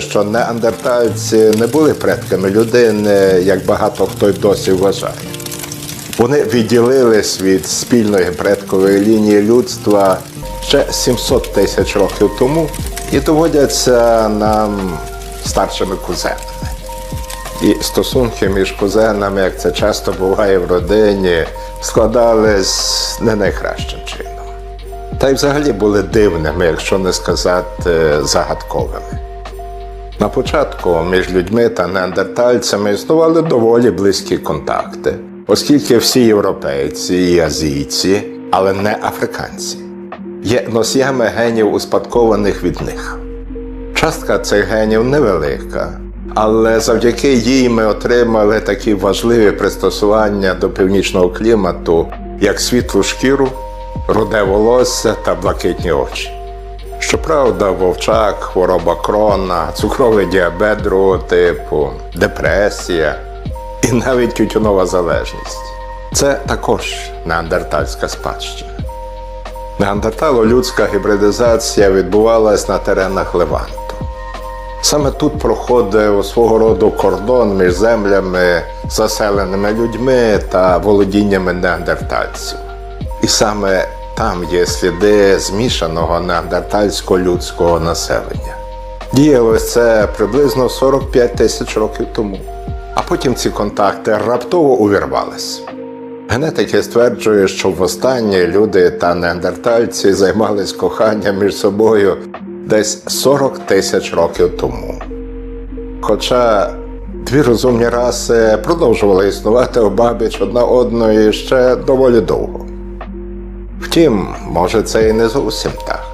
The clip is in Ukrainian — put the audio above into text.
що неандертальці не були предками людини, як багато хто й досі вважає. Вони відділились від спільної предкової лінії людства ще 700 тисяч років тому і доводяться нам старшими кузенами. І стосунки між кузенами, як це часто буває в родині, складались не найкращим чином. Та й взагалі були дивними, якщо не сказати загадковими. На початку між людьми та неандертальцями існували доволі близькі контакти, оскільки всі європейці і азійці, але не африканці, є носіями генів, успадкованих від них. Частка цих генів невелика, але завдяки їй ми отримали такі важливі пристосування до північного клімату, як світлу шкіру, руде волосся та блакитні очі. Щоправда, вовчак, хвороба крона, цукровий діабет другого типу, депресія і навіть тютюнова залежність це також неандертальська спадщина. Неандертало-людська гібридизація відбувалась на теренах Леванту. Саме тут проходив свого роду кордон між землями, заселеними людьми та володіннями неандертальців. І саме там є сліди змішаного неандертальсько-людського населення. Діялось це приблизно 45 тисяч років тому. А потім ці контакти раптово увірвались. Генетики стверджують, що востаннє люди та неандертальці займались коханням між собою десь 40 тисяч років тому. Хоча дві розумні раси продовжували існувати обабіч одна одної ще доволі довго. Втім, може, це і не зовсім так.